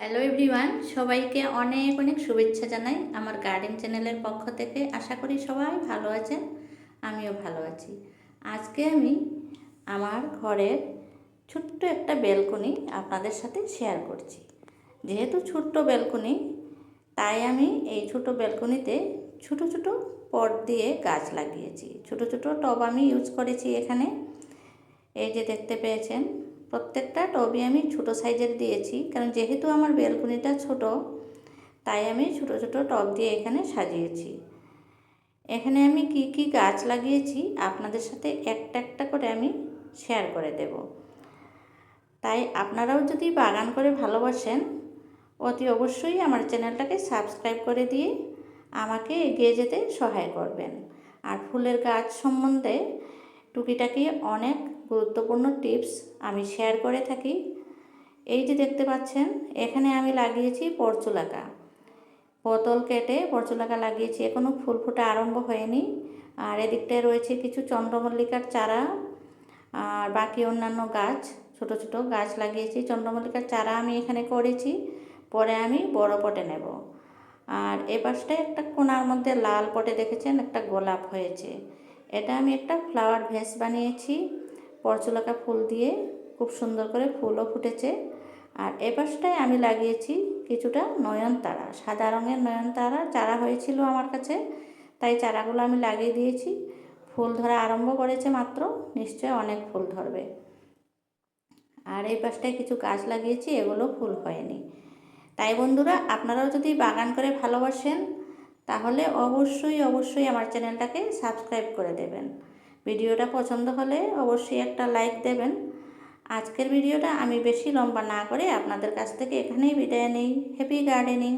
Hello everyone সবাইকে অনেক অনেক শুভেচ্ছা জানাই আমার গার্ডেন চ্যানেলের পক্ষ থেকে। আশা করি সবাই ভালো আছেন, আমিও ভালো আছি। আজকে আমি আমার ঘরের ছোট্ট একটা বেলকনি আপনাদের সাথে শেয়ার করছি। যেহেতু ছোট্ট বেলকনি তাই আমি এই ছোট বেলকনিতে ছোট ছোট পট দিয়ে গাছ লাগিয়েছি। ছোট ছোট টব আমি ইউজ করেছি এখানে। এই যে দেখতে পেয়েছেন প্রত্যেকটা টবই আমি ছোট সাইজের দিয়েছি, কারণ যেহেতু আমার বেলকনিটা ছোট, তাই আমি ছোট ছোট টব দিয়ে এখানে সাজিয়েছি। এখানে আমি কি কি গাছ লাগিয়েছি, আপনাদের সাথে একটা একটা করে আমি শেয়ার করে দেব। তাই আপনারাও যদি বাগান করে ভালোবাসেন, অতি অবশ্যই আমার চ্যানেলটাকে সাবস্ক্রাইব করে দিয়ে আমাকে এগিয়ে যেতে সহায় করবেন। আর ফুলের গাছ সম্বন্ধে টুকিটাকি অনেক গুরুত্বপূর্ণ টিপস আমি শেয়ার করে থাকি। এই যে দেখতে পাচ্ছেন, এখানে আমি লাগিয়েছি পরচুলাকা। বোতল কেটে পরচুলাকা লাগিয়েছি এখনও ফুল ফোটা আরম্ভ হয়নি। আর এদিকটায় রয়েছে কিছু চন্দ্রমল্লিকার চারা আর বাকি অন্যান্য গাছ, ছোট ছোট গাছ লাগিয়েছি। চন্দ্রমল্লিকার চারা আমি এখানে করেছি, পরে আমি বড় পটে নেব। আর এ পাশটায় একটা কোনার মধ্যে লাল পটে দেখেছেন, একটা গোলাপ হয়েছে। এটা আমি একটা ফ্লাওয়ার ভেস বানিয়েছি। পরচুলাকা ফুল দিয়ে খুব সুন্দর করে ফুলও ফুটেছে। আর এ পাশটায় আমি লাগিয়েছি কিছুটা নয়নতারা সাদা রঙের নয়নতারা চারা হয়েছিল আমার কাছে। তাই চারাগুলো আমি লাগিয়ে দিয়েছি। ফুল ধরা আরম্ভ করেছে মাত্র নিশ্চয় অনেক ফুল ধরবে। আর এই পাশটায় কিছু গাছ লাগিয়েছি, এগুলো ফুল হয়নি। তাই বন্ধুরা, আপনারাও যদি বাগান করে ভালোবাসেন তাহলে অবশ্যই অবশ্যই আমার চ্যানেলটাকে সাবস্ক্রাইব করে দেবেন। ভিডিওটা পছন্দ হলে অবশ্যই একটা লাইক দেবেন। আজকের ভিডিওটা আমি বেশি লম্বা না করে আপনাদের কাছ থেকে এখানেই বিদায় নিই। Happy gardening